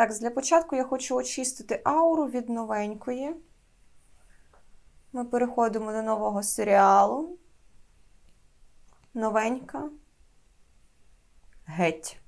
Так, для початку я хочу очистити ауру від новенької. Ми переходимо до нового серіалу. Новенька. Геть.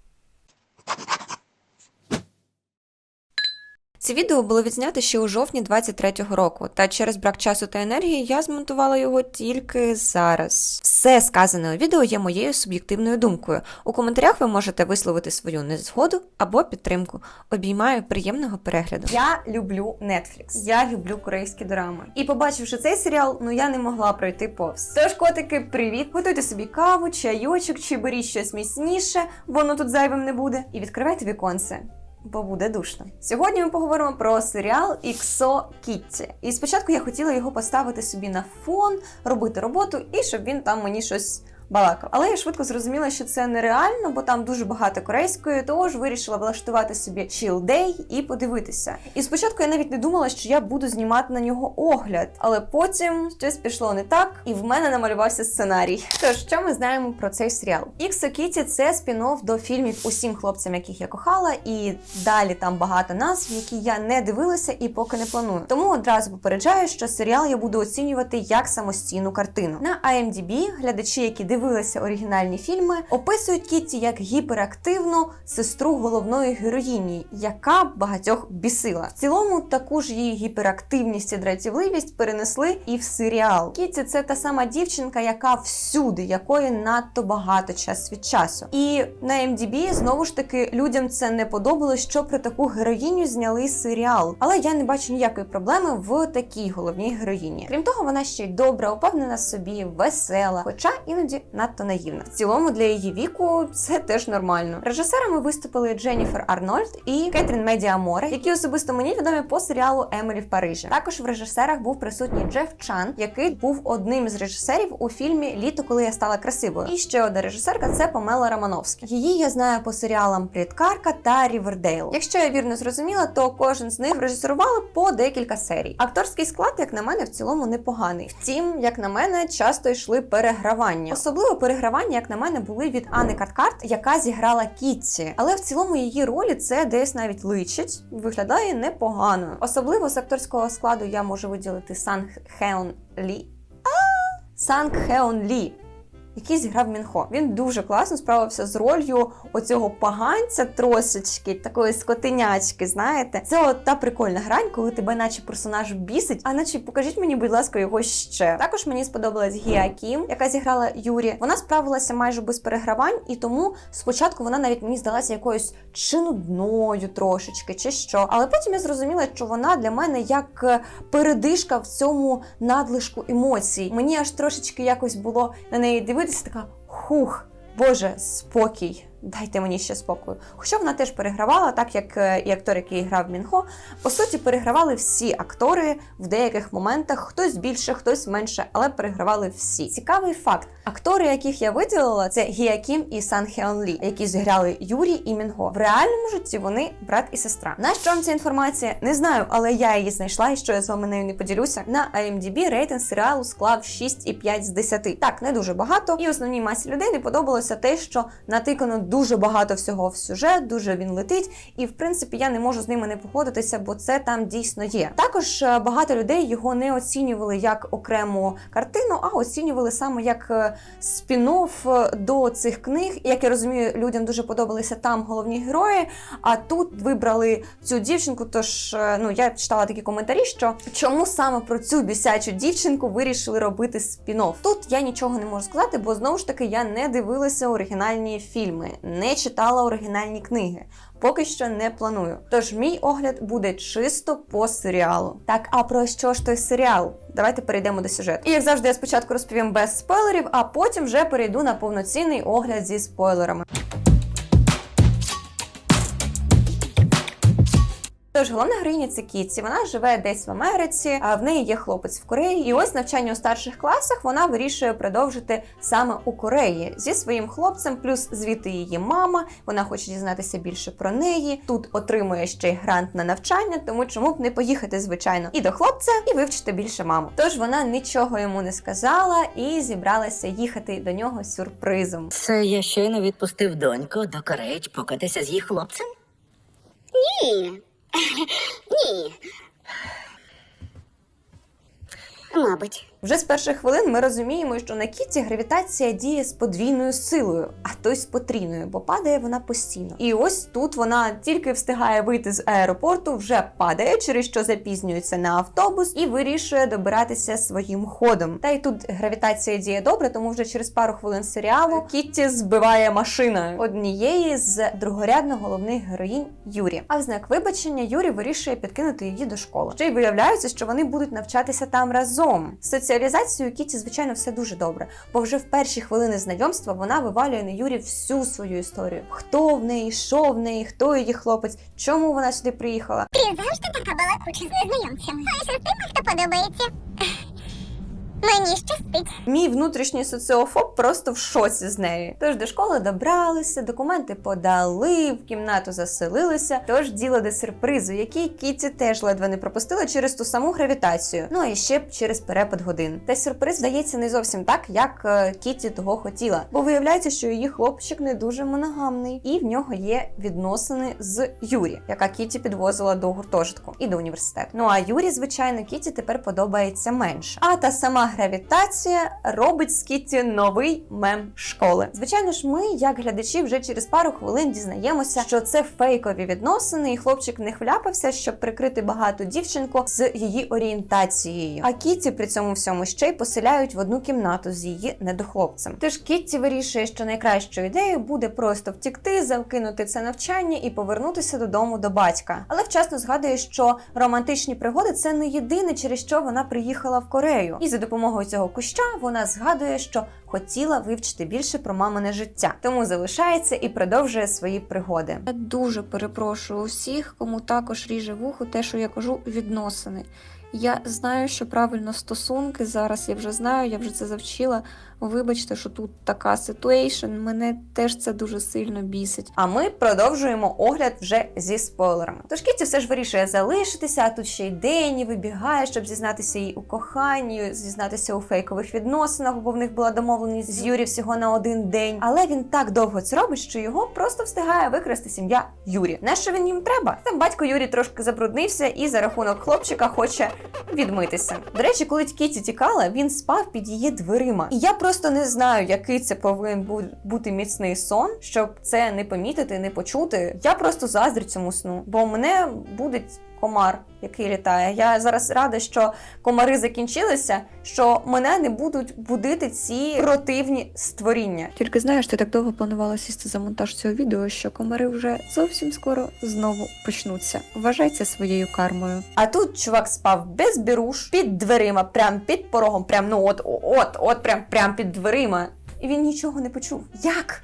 Це відео було відзнято ще у жовтні 23-го року, та через брак часу та енергії я змонтувала його тільки зараз. Все сказане у відео є моєю суб'єктивною думкою. У коментарях ви можете висловити свою незгоду або підтримку. Обіймаю приємного перегляду. Я люблю Netflix. Я люблю корейські драми. І побачивши цей серіал, ну я не могла пройти повз. Тож, котики, привіт! Готуйте собі каву, чайочок чи беріть щось міцніше, воно тут зайвим не буде. І відкривайте віконце бо буде душно. Сьогодні ми поговоримо про серіал Іксо Кітті. І спочатку я хотіла його поставити собі на фон, робити роботу і щоб він там мені щось. Балакав. Але я швидко зрозуміла, що це нереально, бо там дуже багато корейської, тож вирішила влаштувати собі chill day і подивитися. І спочатку я навіть не думала, що я буду знімати на нього огляд, але потім щось пішло не так, і в мене намалювався сценарій. Тож, що ми знаємо про цей серіал? Іксо Кіті це спін-офф до фільмів усім хлопцям, яких я кохала, і далі там багато назв, які я не дивилася і поки не планую. Тому одразу попереджаю, що серіал я буду оцінювати як самостійну картину. На IMDb глядачі, які дивилися оригінальні фільми, описують Кітті як гіперактивну сестру головної героїні, яка багатьох бісила. В цілому таку ж її гіперактивність і дратівливість перенесли і в серіал. Кітті це та сама дівчинка, яка всюди, якої надто багато час від часу. І на MDB знову ж таки людям це не подобалось, що про таку героїню зняли серіал. Але я не бачу ніякої проблеми в такій головній героїні. Крім того, вона ще й добра, упевнена собі, весела, хоча іноді надто наївна. В цілому для її віку це теж нормально. Режисерами виступили Дженніфер Арнольд і Кетрін Медіаморе, які особисто мені відомі по серіалу Емелі в Парижі. Також в режисерах був присутній Джеф Чан, який був одним з режисерів у фільмі Літо, коли я стала красивою. І ще одна режисерка це Памела Романовська. Її я знаю по серіалам Пліткарка та Рівердейл. Якщо я вірно зрозуміла, то кожен з них режисерували по декілька серій. Акторський склад, як на мене, в цілому непоганий. Втім, як на мене, часто йшли перегравання. Особливо перегравання, як на мене, були від Анни Карткарт, яка зіграла Кітті. Але в цілому її ролі це десь навіть личить, виглядає непогано. Особливо з акторського складу я можу виділити Сан Хеон Лі. Санг Хеон Лі. Який зіграв Мінхо. Він дуже класно справився з ролью оцього поганця трошечки, такої скотинячки, знаєте. Це от та прикольна грань, коли тебе наче персонаж бісить, а наче покажіть мені, будь ласка, його ще. Також мені сподобалась Гіа Кім, яка зіграла Юрі. Вона справилася майже без перегравань, і тому спочатку вона навіть мені здалася якоюсь чи нудною трошечки, чи що. Але потім я зрозуміла, що вона для мене як е, передишка в цьому надлишку емоцій. Мені аж трошечки якось було на неї дивитися, така хух, боже, спокій. Дайте мені ще спокою. Хоча вона теж перегравала, так як е, і актор, який грав Мінхо. По суті, перегравали всі актори в деяких моментах, хтось більше, хтось менше, але перегравали всі. Цікавий факт: актори, яких я виділила, це Гія Кім і Сан Хеон Лі, які зіграли Юрі і Мінго. В реальному житті вони брат і сестра. На що вам ця інформація? Не знаю, але я її знайшла і що я з вами нею не поділюся. На IMDb рейтинг серіалу склав 6,5 з 10. Так, не дуже багато. І основній масі людей не подобалося те, що натикано дуже багато всього в сюжет, дуже він летить, і в принципі я не можу з ними не погодитися, бо це там дійсно є. Також е, багато людей його не оцінювали як окрему картину, а оцінювали саме як е, спін-офф е, до цих книг. І, Як я розумію, людям дуже подобалися там головні герої. А тут вибрали цю дівчинку. Тож ну я читала такі коментарі, що чому саме про цю бісячу дівчинку вирішили робити спін-офф? Тут я нічого не можу сказати, бо знову ж таки я не дивилася оригінальні фільми, не читала оригінальні книги. Поки що не планую. Тож мій огляд буде чисто по серіалу. Так, а про що ж той серіал? Давайте перейдемо до сюжету. І як завжди, я спочатку розповім без спойлерів, а потім вже перейду на повноцінний огляд зі спойлерами. Тож головна героїня це Кітсі. Вона живе десь в Америці, а в неї є хлопець в Кореї. І ось навчання у старших класах вона вирішує продовжити саме у Кореї зі своїм хлопцем, плюс звідти її мама. Вона хоче дізнатися більше про неї. Тут отримує ще й грант на навчання, тому чому б не поїхати, звичайно, і до хлопця, і вивчити більше маму. Тож вона нічого йому не сказала і зібралася їхати до нього сюрпризом. Це я щойно відпустив доньку до Кореї покатися з її хлопцем? Ні. Ні. Мабуть. Вже з перших хвилин ми розуміємо, що на Кіті гравітація діє з подвійною силою, а то й з потрійною, бо падає вона постійно. І ось тут вона тільки встигає вийти з аеропорту, вже падає, через що запізнюється на автобус і вирішує добиратися своїм ходом. Та й тут гравітація діє добре, тому вже через пару хвилин серіалу Кітті збиває машина однієї з другорядно головних героїнь Юрі. А в знак вибачення Юрі вирішує підкинути її до школи. Ще й виявляється, що вони будуть навчатися там разом. Соціалізацією Кіті, звичайно, все дуже добре, бо вже в перші хвилини знайомства вона вивалює на Юрі всю свою історію: хто в неї, що в неї, хто її хлопець, чому вона сюди приїхала. Ти завжди така балакуча з незнайомцями. Лише з хто подобається. Мені щастить. Мій внутрішній соціофоб просто в шоці з нею. Тож до школи добралися, документи подали, в кімнату заселилися. Тож діло до сюрпризу, який Кіті теж ледве не пропустила через ту саму гравітацію. Ну і ще через перепад годин. Та сюрприз здається не зовсім так, як е, Кіті того хотіла. Бо виявляється, що її хлопчик не дуже моногамний, і в нього є відносини з Юрі, яка Кіті підвозила до гуртожитку і до університету. Ну а Юрі, звичайно, Кіті тепер подобається менше. А та сама гравітація робить з Кіті новий мем школи. Звичайно ж, ми, як глядачі, вже через пару хвилин дізнаємося, що це фейкові відносини, і хлопчик не хляпався, щоб прикрити багату дівчинку з її орієнтацією. А Кіті при цьому всьому ще й поселяють в одну кімнату з її недохлопцем. Тож Кітті вирішує, що найкращою ідеєю буде просто втікти, закинути це навчання і повернутися додому до батька. Але вчасно згадує, що романтичні пригоди це не єдине, через що вона приїхала в Корею. І за допомогою цього куща вона згадує, що хотіла вивчити більше про мамине життя, тому залишається і продовжує свої пригоди. Я дуже перепрошую усіх, кому також ріже вухо, те, що я кажу, відносини. Я знаю, що правильно стосунки зараз. Я вже знаю, я вже це завчила. Вибачте, що тут така ситуейшн. Мене теж це дуже сильно бісить. А ми продовжуємо огляд вже зі спойлерами. Тож Кіті все ж вирішує залишитися, а тут ще й Дені вибігає, щоб зізнатися їй у коханні, зізнатися у фейкових відносинах, бо в них була домовленість з Юрі всього на один день. Але він так довго це робить, що його просто встигає викрасти сім'я Юрі. На що він їм треба? Там батько Юрі трошки забруднився і за рахунок хлопчика хоче відмитися. До речі, коли Кіті тікала, він спав під її дверима. І я просто не знаю, який це повинен бути міцний сон, щоб це не помітити, не почути. Я просто заздрю цьому сну, бо мене буде комар, який літає. Я зараз рада, що комари закінчилися, що мене не будуть будити ці противні створіння. Тільки знаєш, ти так довго планувала сісти за монтаж цього відео, що комари вже зовсім скоро знову почнуться. Вважай це своєю кармою. А тут чувак спав без біруш під дверима, прям під порогом, прям ну от, от, от, прям, прям під дверима. І він нічого не почув. Як?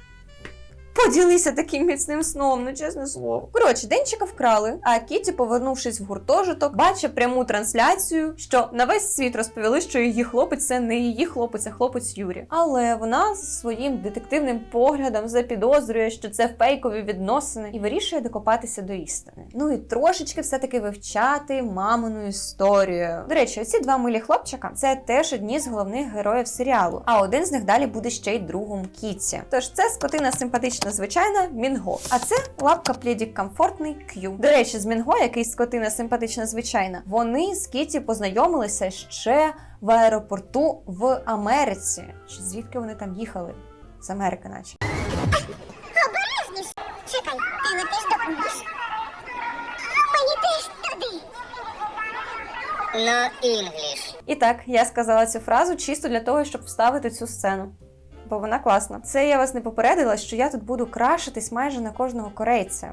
Поділися таким міцним сном, ну чесне слово. Коротше, денчика вкрали, а Кіті, повернувшись в гуртожиток, бачить пряму трансляцію, що на весь світ розповіли, що її хлопець це не її хлопець, а хлопець Юрі. Але вона своїм детективним поглядом запідозрює, що це фейкові відносини, і вирішує докопатися до істини. Ну і трошечки все-таки вивчати мамину історію. До речі, оці два милі хлопчика це теж одні з головних героїв серіалу. А один з них далі буде ще й другом Кіті. Тож це скотина симпатична, звичайна Мінго. А це лапка плідік комфортний К'ю. До речі, з Мінго, який скотина симпатична, звичайна, вони з Кіті познайомилися ще в аеропорту в Америці. Чи звідки вони там їхали? З Америки, наче. Обережніш. Чекай, ти летиш допоможеш? Мені теж туди. No English. І так, я сказала цю фразу чисто для того, щоб вставити цю сцену. Бо вона класна. Це я вас не попередила, що я тут буду крашитись майже на кожного корейця.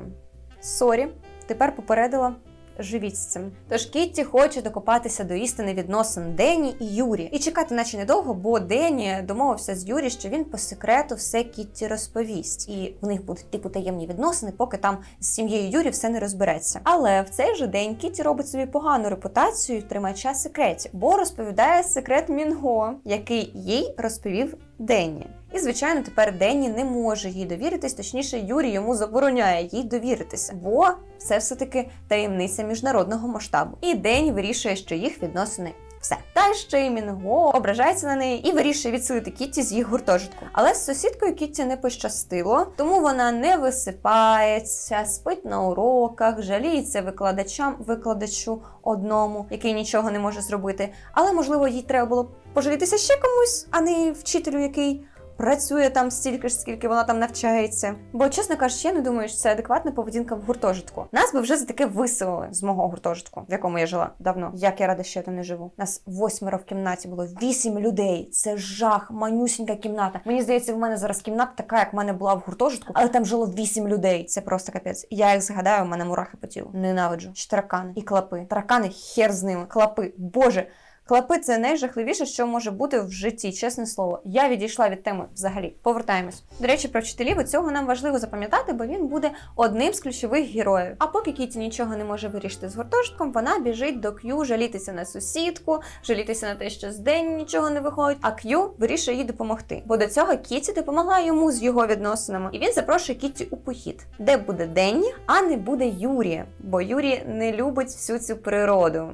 Сорі, тепер попередила. Живіть з цим. Тож Кітті хоче докопатися до істини відносин Дені і Юрі. І чекати, наче недовго, бо Дені домовився з Юрі, що він по секрету все Кітті розповість. І в них будуть типу таємні відносини, поки там з сім'єю Юрі все не розбереться. Але в цей же день Кітті робить собі погану репутацію тримача секретів, бо розповідає секрет Мінго, який їй розповів Денні. І, звичайно, тепер Денні не може їй довіритись, точніше, Юрій йому забороняє їй довіритися, бо це все-таки таємниця міжнародного масштабу. І Денні вирішує, що їх відносини Все. Та ще й Мінго ображається на неї і вирішує відселити Кітті з їх гуртожитку. Але з сусідкою Кітті не пощастило, тому вона не висипається, спить на уроках, жаліється викладачам, викладачу одному, який нічого не може зробити. Але можливо їй треба було пожалітися ще комусь, а не вчителю, який працює там стільки ж, скільки вона там навчається. Бо, чесно кажучи, я не думаю, що це адекватна поведінка в гуртожитку. Нас би вже за таке виселили з мого гуртожитку, в якому я жила давно. Як я рада, що я там не живу. Нас восьмеро в кімнаті було вісім людей. Це жах, манюсінька кімната. Мені здається, в мене зараз кімната така, як в мене була в гуртожитку, але там жило вісім людей. Це просто капець. Я їх згадаю, у мене мурахи по тілу. Ненавиджу. Ще таракани і клапи. Таракани хер з ними. Клапи. Боже. Клапи це найжахливіше, що може бути в житті, чесне слово. Я відійшла від теми взагалі. Повертаємось. До речі, про вчителів цього нам важливо запам'ятати, бо він буде одним з ключових героїв. А поки Кіті нічого не може вирішити з гуртожитком, вона біжить до К'ю жалітися на сусідку, жалітися на те, що з день нічого не виходить. А К'ю вирішує їй допомогти. Бо до цього Кіті допомогла йому з його відносинами, і він запрошує Кіті у похід, де буде Денні, а не буде Юрія, бо Юрій не любить всю цю природу.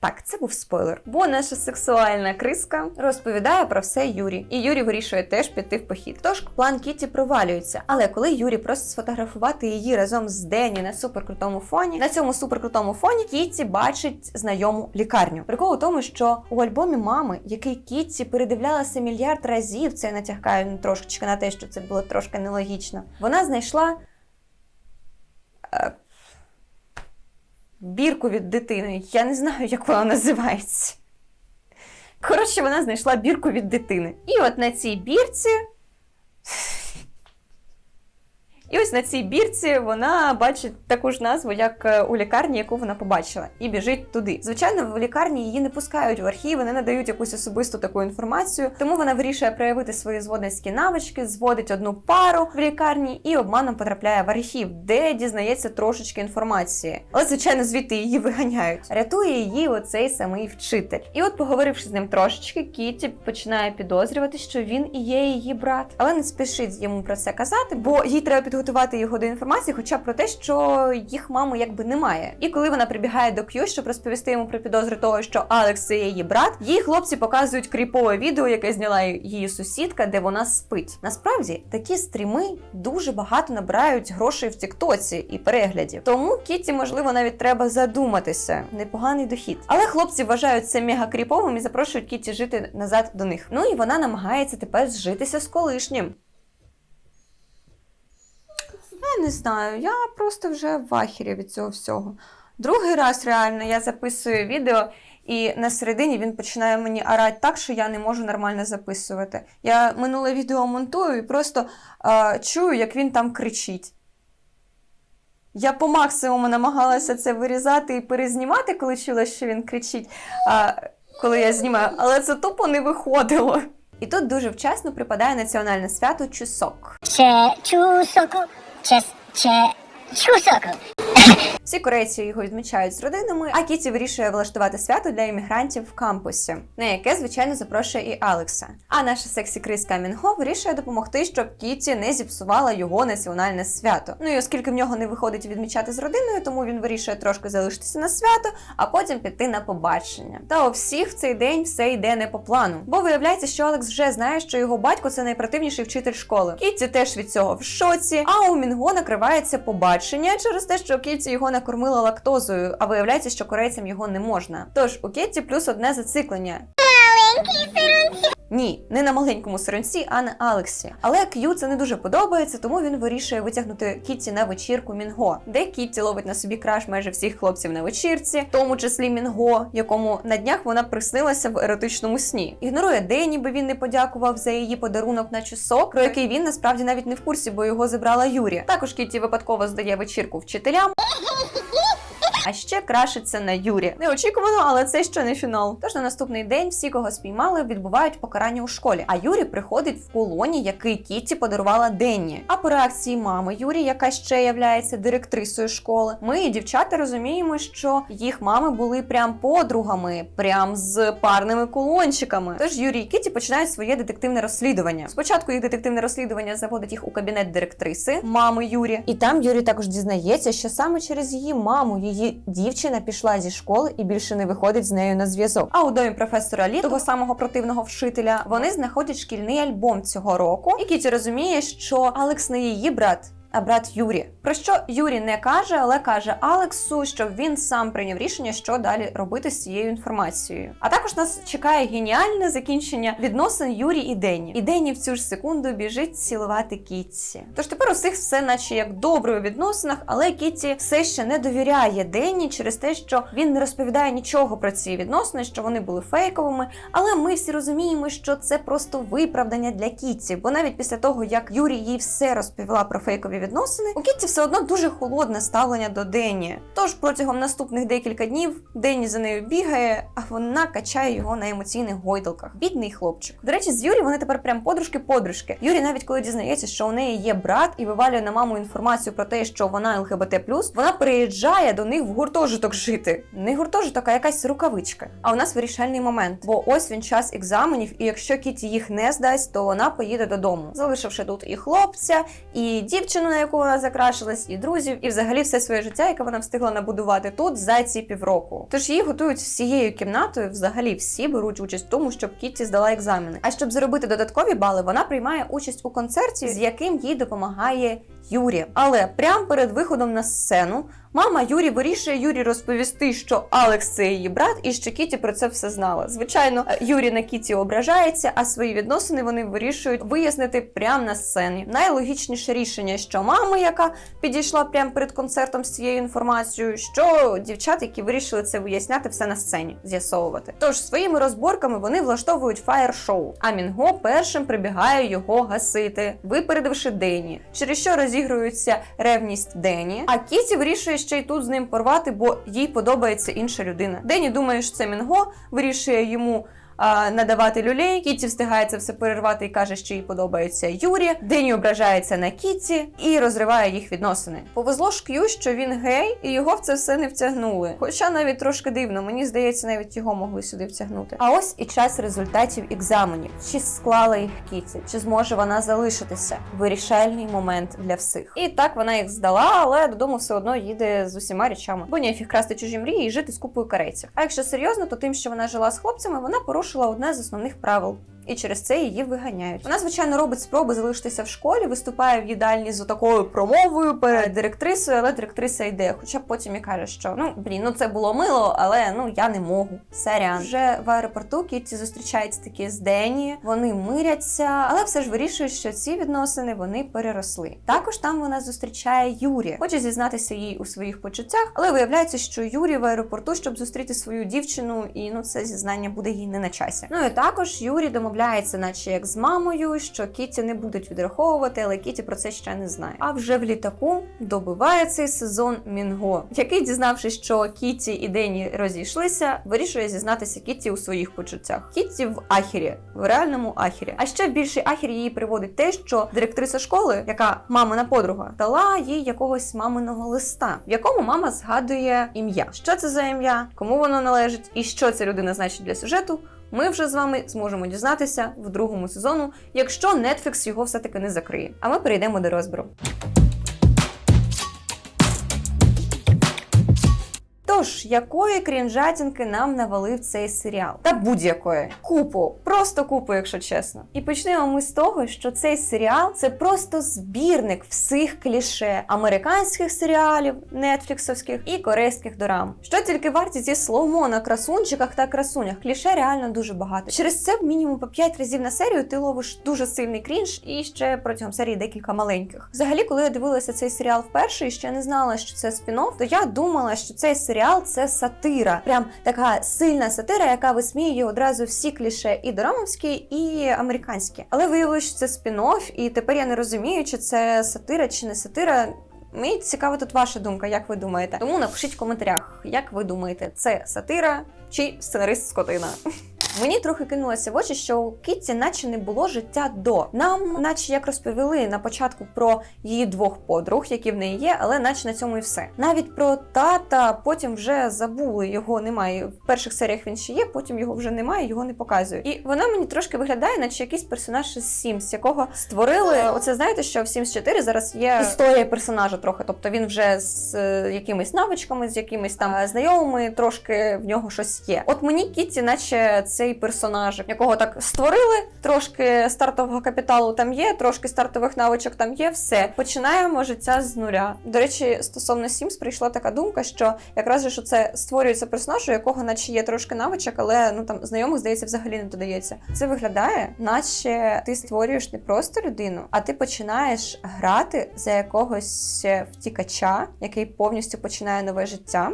Так, це був спойлер, бо наша сексуальна криска розповідає про все Юрі, і Юрі вирішує теж піти в похід. Тож план Кіті провалюється. Але коли Юрі просить сфотографувати її разом з Дені на суперкрутому фоні, на цьому суперкрутому фоні Кіті бачить знайому лікарню. Прикол у тому, що у альбомі мами, який Кіті передивлялася мільярд разів, це натягкає трошечки на те, що це було трошки нелогічно. Вона знайшла. Бірку від дитини. Я не знаю, як вона називається. Коротше, вона знайшла бірку від дитини. І от на цій бірці. І ось на цій бірці вона бачить таку ж назву, як е, у лікарні, яку вона побачила, і біжить туди. Звичайно, в лікарні її не пускають в архіви, не надають якусь особисту таку інформацію. Тому вона вирішує проявити свої зводницькі навички, зводить одну пару в лікарні і обманом потрапляє в архів, де дізнається трошечки інформації. Але, звичайно, звідти її виганяють. Рятує її оцей самий вчитель. І от, поговоривши з ним трошечки, Кіті починає підозрювати, що він і є її брат, але не спішить йому про це казати, бо їй треба підготувати його до інформації, хоча про те, що їх мами якби немає. І коли вона прибігає до К'ю, щоб розповісти йому про підозри того, що Алекс це її брат, їй хлопці показують кріпове відео, яке зняла її сусідка, де вона спить. Насправді такі стріми дуже багато набирають грошей в Тіктоці і переглядів. Тому Кіті, можливо, навіть треба задуматися. Непоганий дохід. Але хлопці вважають це мега кріповим і запрошують Кіті жити назад до них. Ну і вона намагається тепер зжитися з колишнім. Не знаю, я просто вже в ахірі від цього всього. Другий раз реально я записую відео, і на середині він починає мені орати так, що я не можу нормально записувати. Я минуле відео монтую і просто е, чую, як він там кричить. Я по максимуму намагалася це вирізати і перезнімати, коли чула, що він кричить, а, коли я знімаю, але це тупо не виходило. І тут дуже вчасно припадає національне свято Чусок. Че чусоку, 제, 제 출석. Всі корейці його відмічають з родинами, а Кіті вирішує влаштувати свято для іммігрантів в кампусі, на яке, звичайно, запрошує і Алекса. А наша сексі криска Мінго вирішує допомогти, щоб Кіті не зіпсувала його національне свято. Ну і оскільки в нього не виходить відмічати з родиною, тому він вирішує трошки залишитися на свято, а потім піти на побачення. Та у всіх в цей день все йде не по плану. Бо виявляється, що Алекс вже знає, що його батько це найпротивніший вчитель школи. Кіті теж від цього в шоці. А у Мінго накривається побачення через те, що Кіті його накормила лактозою, а виявляється, що корейцям його не можна. Тож у Кетті плюс одне зациклення. Ні, не на маленькому сиронці, а на Алексі. Але К'ю це не дуже подобається, тому він вирішує витягнути Кітті на вечірку Мінго, де Кітті ловить на собі краш майже всіх хлопців на вечірці, в тому числі Мінго, якому на днях вона приснилася в еротичному сні. Ігнорує день, ніби він не подякував за її подарунок на часок, про який він насправді навіть не в курсі, бо його забрала Юрія. Також Кітті випадково здає вечірку вчителям. А ще крашиться на Юрі. Неочікувано, але це ще не фінал. Тож на наступний день всі, кого спіймали, відбувають покарання у школі. А Юрі приходить в колоні, який Кітті подарувала Денні. А по реакції мами Юрі, яка ще являється директрисою школи, ми, і дівчата, розуміємо, що їх мами були прям подругами, прям з парними колончиками. Тож Юрій і Кіті починають своє детективне розслідування. Спочатку їх детективне розслідування заводить їх у кабінет директриси, мами Юрі. І там Юрій також дізнається, що саме через її маму, її дівчина пішла зі школи і більше не виходить з нею на зв'язок. А у домі професора Лі, того самого противного вчителя, вони знаходять шкільний альбом цього року, і Кіті розуміє, що Алекс не її брат. А брат Юрі, про що Юрі не каже, але каже Алексу, щоб він сам прийняв рішення, що далі робити з цією інформацією. А також нас чекає геніальне закінчення відносин Юрі і Дені. І Дені в цю ж секунду біжить цілувати Кітті. Тож тепер усіх все, наче як добре у відносинах, але Кітті все ще не довіряє Дені через те, що він не розповідає нічого про ці відносини, що вони були фейковими. Але ми всі розуміємо, що це просто виправдання для Кітті, бо навіть після того, як Юрі їй все розповіла про фейкові відносини, у Кітті все одно дуже холодне ставлення до Дені. Тож протягом наступних декілька днів Дені за нею бігає, а вона качає його на емоційних гойдалках. Бідний хлопчик. До речі, з Юрі вони тепер прям подружки-подружки. Юрі навіть коли дізнається, що у неї є брат і вивалює на маму інформацію про те, що вона ЛГБТ+, вона приїжджає до них в гуртожиток жити. Не гуртожиток, а якась рукавичка. А у нас вирішальний момент, бо ось він час екзаменів, і якщо Кіті їх не здасть, то вона поїде додому, залишивши тут і хлопця, і дівчину, на яку вона закрашилась, і друзів, і взагалі все своє життя, яке вона встигла набудувати тут за ці півроку. Тож її готують всією кімнатою. Взагалі всі беруть участь в тому, щоб Кітті здала екзамени. А щоб заробити додаткові бали, вона приймає участь у концерті, з яким їй допомагає Юрі. Але прямо перед виходом на сцену мама Юрі вирішує Юрі розповісти, що Алекс це її брат, і що Кіті про це все знала. Звичайно, Юрі на Кіті ображається, а свої відносини вони вирішують вияснити прямо на сцені. Найлогічніше рішення, що мама, яка підійшла прямо перед концертом з цією інформацією, що дівчат, які вирішили це виясняти все на сцені, з'ясовувати. Тож своїми розборками вони влаштовують фаєр-шоу. А Мінго першим прибігає його гасити, випередивши Дені, через що розігрується ревність Дені. А Кіті вирішує ще й тут з ним порвати, бо їй подобається інша людина. Дені думає, що це Мінго, вирішує йому. Надавати люлей, Кіті встигає це все перервати і каже, що їй подобається Юрі. Дені ображається на Кіті і розриває їх відносини. Повезло шк'ю, що він гей, і його в це все не втягнули. Хоча навіть трошки дивно, мені здається, навіть його могли сюди втягнути. А ось і час результатів екзаменів. Чи склала їх Кіті, чи зможе вона залишитися? Вирішальний момент для всіх. І так вона їх здала, але додому все одно їде з усіма речами. Бо ніфіг красти чужі мрії і жити з купою карейців. А якщо серйозно, то тим, що вона жила з хлопцями, вона порушила одне з основних правил. І через це її виганяють. Вона, звичайно, робить спроби залишитися в школі, виступає в їдальні з такою промовою перед директрисою, але директриса йде. Хоча потім і каже, що ну блін, ну це було мило, але ну я не можу. Сорян. Вже в аеропорту Кітті зустрічається таки з Дені. Вони миряться, але все ж вирішують, що ці відносини вони переросли. Також там вона зустрічає Юрі. Хоче зізнатися їй у своїх почуттях, але виявляється, що Юрі в аеропорту, щоб зустріти свою дівчину, і ну це зізнання буде їй не на часі. Ну і також Юрі домовляється, наче як з мамою, що Кіті не будуть відраховувати, але Кіті про це ще не знає. А вже в літаку добиває цей сезон Мінго, який, дізнавшись, що Кіті і Дені розійшлися, вирішує зізнатися Кіті у своїх почуттях. Кіті в ахірі, в реальному ахірі. А ще більший ахір її приводить те, що директриса школи, яка мамина подруга, дала їй якогось маминого листа, в якому мама згадує ім'я. Що це за ім'я, кому воно належить, і що ця людина значить для сюжету. Ми вже з вами зможемо дізнатися в другому сезону, якщо Netflix його все-таки не закриє. А ми перейдемо до розбору. Тож, якої крінжатінки нам навалив цей серіал? Та будь-якої. Купу, просто купу, якщо чесно. І почнемо ми з того, що цей серіал це просто збірник всіх кліше американських серіалів, нетфліксовських і корейських дорам. Що тільки варті ці слоумо на красунчиках та красунях. Кліше реально дуже багато. Через це мінімум по 5 разів на серію ти ловиш дуже сильний крінж і ще протягом серії декілька маленьких. Взагалі, коли я дивилася цей серіал вперше і ще не знала, що це спін-офф, то я думала, що цей серіал це сатира. Прям така сильна сатира, яка висміює одразу всі кліше і дорамовські, і американські. Але виявилось, що це спін-офф, і тепер я не розумію, чи це сатира, чи не сатира. Мені цікава тут ваша думка, як ви думаєте. Тому напишіть в коментарях, як ви думаєте, це сатира чи сценарист скотина. Мені трохи кинулося в очі, що у Кітті наче не було життя до. Нам, наче як розповіли на початку про її двох подруг, які в неї є, але наче на цьому і все. Навіть про тата потім вже забули, його немає. В перших серіях він ще є, потім його вже немає, його не показують. І вона мені трошки виглядає, наче якийсь персонаж із Sims, якого створили. Оце знаєте, що в Sims 4 зараз є історія персонажа трохи. Тобто він вже з е, якимись навичками, з якимись там е, знайомими, трошки в нього щось є. От мені Кітті, наче цей персонаж, якого так створили, трошки стартового капіталу там є, трошки стартових навичок там є. Все починаємо життя з нуля. До речі, стосовно Sims прийшла така думка, що якраз же що це створюється персонаж, у якого наче є трошки навичок, але ну там знайомих здається взагалі не додається. Це виглядає, наче ти створюєш не просто людину, а ти починаєш грати за якогось е, втікача, який повністю починає нове життя.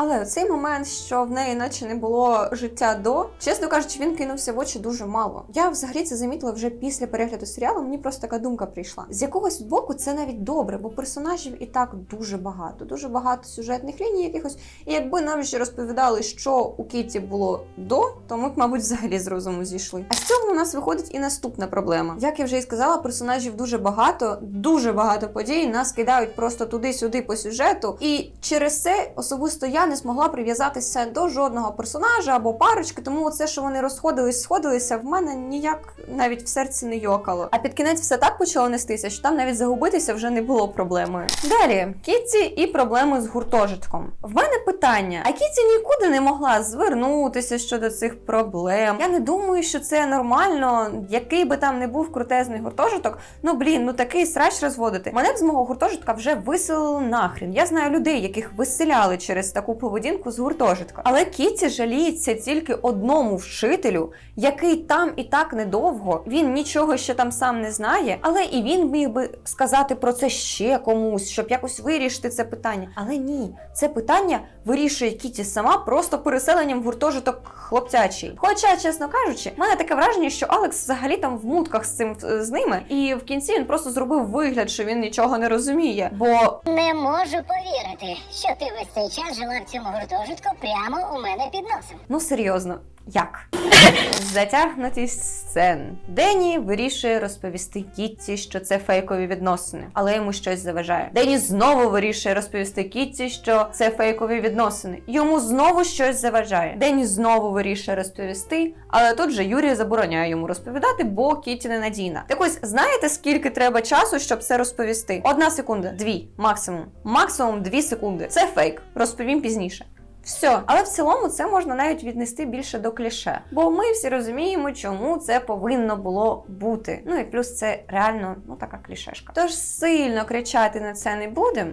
Але цей момент, що в неї наче не було життя до, чесно кажучи, він кинувся в очі дуже мало. Я взагалі це замітила вже після перегляду серіалу. Мені просто така думка прийшла. З якогось боку це навіть добре, бо персонажів і так дуже багато, дуже багато сюжетних ліній якихось. І якби нам ще розповідали, що у Кіті було до, то ми б, мабуть, взагалі з розуму зійшли. А з цього у нас виходить і наступна проблема. Як я вже і сказала, персонажів дуже багато, дуже багато подій нас кидають просто туди-сюди по сюжету. І через це особисто я не змогла прив'язатися до жодного персонажа або парочки, тому це, що вони розходились, сходилися, в мене ніяк навіть в серці не йокало. А під кінець все так почало нестися, що там навіть загубитися вже не було проблемою. Далі Кітті і проблеми з гуртожитком. В мене питання: а Кітті нікуди не могла звернутися щодо цих проблем. Я не думаю, що це нормально, який би там не був крутезний гуртожиток. Ну блін, ну такий срач розводити. Мене б з мого гуртожитка вже виселили нахрін. Я знаю людей, яких виселяли через таку поведінку з гуртожитка. Але Кіті жаліється тільки одному вчителю, який там і так недовго. Він нічого ще там сам не знає, але і він міг би сказати про це ще комусь, щоб якось вирішити це питання. Але ні, це питання вирішує Кіті сама просто переселенням в гуртожиток хлопцячий. Хоча, чесно кажучи, в мене таке враження, що Алекс взагалі там в мутках з цим з ними, і в кінці він просто зробив вигляд, що він нічого не розуміє. Бо Не можу повірити, що ти весь цей час жила в цьому гуртожитку прямо у мене під носом. Ну серйозно, як? Затягнутість сцен. Дені вирішує розповісти Кітті, що це фейкові відносини, але йому щось заважає. Дені знову вирішує розповісти Кітті, що це фейкові відносини. Йому знову щось заважає. Дені знову вирішує розповісти, але тут же Юрій забороняє йому розповідати, бо Кітті ненадійна. Так ось знаєте, скільки треба часу, щоб це розповісти? Одна секунда, дві, максимум. Максимум дві секунди. Це фейк. Розповім пізніше. Все, але в цілому це можна навіть віднести більше до кліше, бо ми всі розуміємо, чому це повинно було бути. Ну і плюс це реально ну така клішешка. Тож сильно кричати на це не будемо.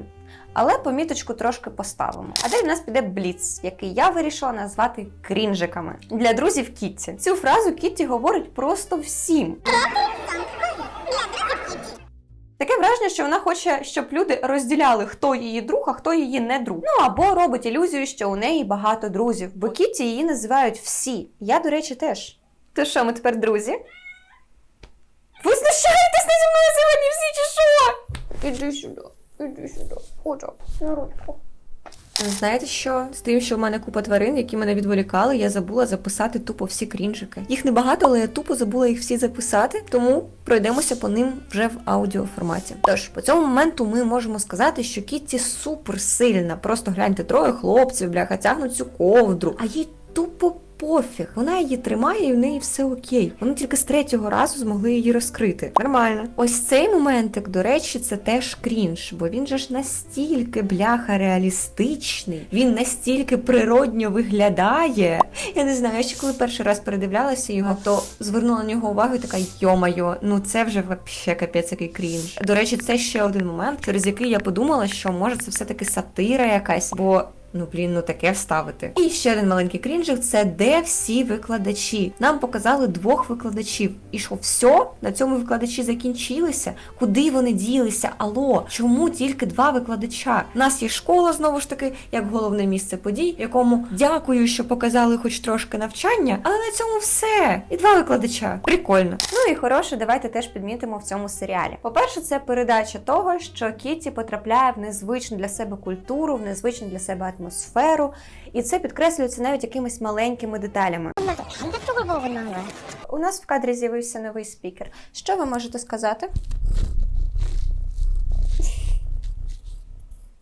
Але поміточку трошки поставимо. А далі в нас піде бліц, який я вирішила назвати крінжиками для друзів Кітті. Цю фразу Кітті говорить просто всім. Таке враження, що вона хоче, щоб люди розділяли, хто її друг, а хто її не друг. Ну або робить ілюзію, що у неї багато друзів, бо Кіті її називають всі. Я, до речі, теж. То що, ми тепер друзі? Ви знущаєтесь зі мною сьогодні всі чи що? Іди сюди, іди сюди. Хочу. на ручку. Знаєте що? З тим, що в мене купа тварин, які мене відволікали, я забула записати тупо всі крінжики. Їх небагато, але я тупо забула їх всі записати, тому пройдемося по ним вже в аудіоформаті. Тож, по цьому моменту ми можемо сказати, що Кітті супер сильна. Просто гляньте, троє хлопців, бляха, тягнуть цю ковдру, а їй тупо. Пофіг, вона її тримає і в неї все окей. Вони тільки з третього разу змогли її розкрити. Нормально. Ось цей моментик, до речі, це теж крінж, бо він же ж настільки бляха реалістичний, він настільки природньо виглядає. Я не знаю, я ще коли перший раз передивлялася його, то звернула на нього увагу і така йомайо, ну це вже вообще капець який крінж. До речі, це ще один момент, через який я подумала, що може це все-таки сатира якась, бо. Ну, блін, ну таке вставити. І ще один маленький крінжик це де всі викладачі. Нам показали двох викладачів. І що все на цьому викладачі закінчилися? Куди вони ділися? Алло, чому тільки два викладача? У нас є школа знову ж таки, як головне місце подій, якому дякую, що показали хоч трошки навчання, але на цьому все. І два викладача. Прикольно. Ну і хороше, давайте теж підмітимо в цьому серіалі. По-перше, це передача того, що Кіті потрапляє в незвичну для себе культуру, в незвичну для себе атмосферу, і це підкреслюється навіть якимись маленькими деталями. У нас в кадрі з'явився новий спікер. Що ви можете сказати?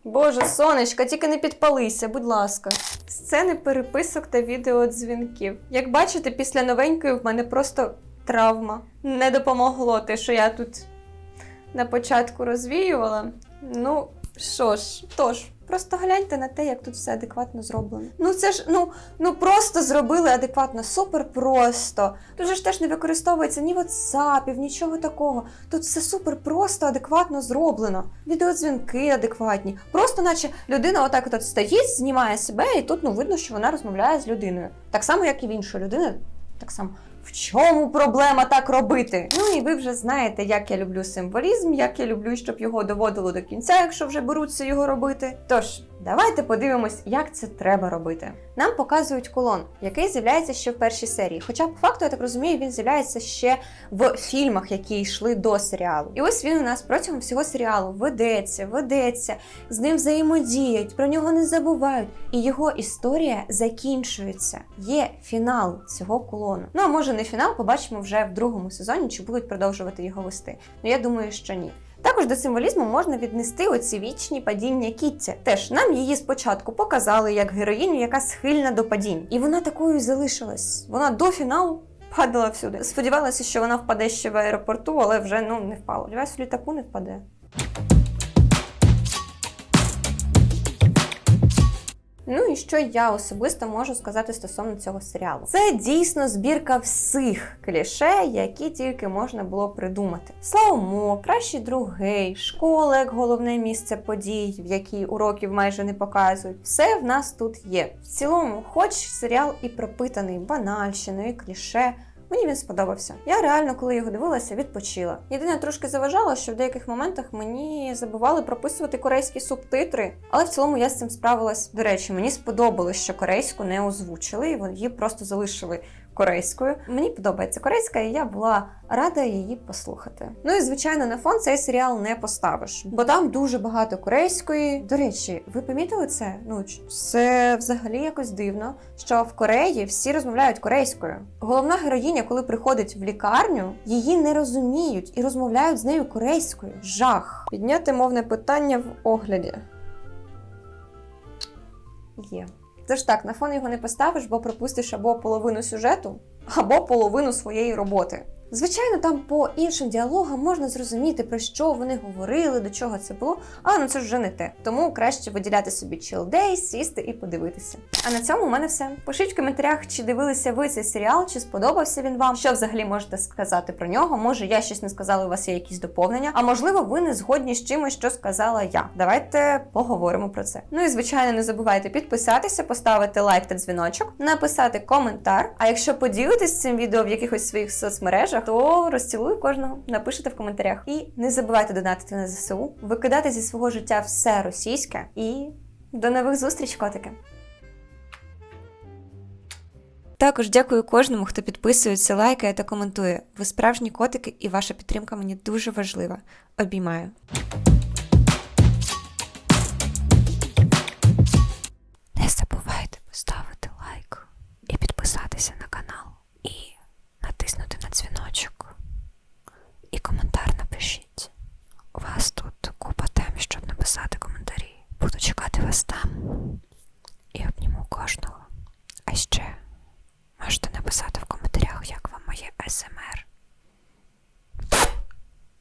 Боже, сонечка, тільки не підпалися, будь ласка. Сцени переписок та відеодзвінків. Як бачите, після новенької в мене просто травма. Не допомогло те, що я тут на початку розвіювала. Ну, що ж, тож, просто гляньте на те, як тут все адекватно зроблено. Ну це ж, ну, ну просто зробили адекватно, супер просто. Тут же ж теж не використовується ні ватсапів, нічого такого. Тут все супер просто, адекватно зроблено. Відеодзвінки адекватні. Просто наче людина отак от стоїть, знімає себе, і тут ну видно, що вона розмовляє з людиною. Так само, як і в іншої людини. Так само. В чому проблема так робити? Ну і ви вже знаєте, як я люблю символізм, як я люблю, щоб його доводило до кінця, якщо вже беруться його робити. Тож, давайте подивимось, як це треба робити. Нам показують колон, який з'являється ще в першій серії. Хоча, по факту, я так розумію, він з'являється ще в фільмах, які йшли до серіалу. І ось він у нас протягом всього серіалу ведеться, ведеться, з ним взаємодіють, про нього не забувають. І його історія закінчується. Є фінал цього колону. Ну а може не фінал, побачимо вже в другому сезоні, чи будуть продовжувати його вести. Ну я думаю, що ні. Також до символізму можна віднести оці вічні падіння Кітті. Теж нам її спочатку показали як героїню, яка схильна до падінь. І вона такою залишилась. Вона до фіналу падала всюди. Сподівалася, що вона впаде ще в аеропорту, але вже ну не впала. Сподіваюся, літаку не впаде. Ну і що я особисто можу сказати стосовно цього серіалу? Це дійсно збірка всіх кліше, які тільки можна було придумати. Славмо, кращий другий, школа як головне місце подій, в якій уроків майже не показують. Все в нас тут є. В цілому, хоч серіал і пропитаний банальщиною, і кліше. Мені він сподобався. Я реально, коли його дивилася, відпочила. Єдине трошки заважало, що в деяких моментах мені забували прописувати корейські субтитри, але в цілому я з цим справилась. До речі, мені сподобалось, що корейську не озвучили, і її просто залишили корейською. Мені подобається корейська, і я була рада її послухати. Ну і звичайно, на фон цей серіал не поставиш, бо там дуже багато корейської. До речі, ви помітили це? Ну це взагалі якось дивно, що в Кореї всі розмовляють корейською. Головна героїня, коли приходить в лікарню, її не розуміють і розмовляють з нею корейською. Жах. Підняти мовне питання в огляді. Є. Це ж так, на фон його не поставиш, бо пропустиш або половину сюжету, або половину своєї роботи. Звичайно, там по іншим діалогам можна зрозуміти, про що вони говорили, до чого це було, але ну це вже не те. Тому краще виділяти собі day, сісти і подивитися. А на цьому у мене все. Пишіть в коментарях, чи дивилися ви цей серіал, чи сподобався він вам, що взагалі можете сказати про нього. Може, я щось не сказала, у вас є якісь доповнення, а можливо, ви не згодні з чимось, що сказала я. Давайте поговоримо про це. Ну і звичайно, не забувайте підписатися, поставити лайк та дзвіночок, написати коментар. А якщо поділитесь цим відео в якихось своїх соцмережах, то розцілую кожного. Напишите в коментарях. І не забувайте донатити на ЗСУ, викидати зі свого життя все російське і до нових зустріч, котики! Також дякую кожному, хто підписується, лайкає та коментує. Ви справжні котики, і ваша підтримка мені дуже важлива. Обіймаю. і коментар напишіть. У вас тут купа тем, щоб написати коментарі. Буду чекати вас там і обніму кожного. А ще можете написати в коментарях, як вам моє СМР.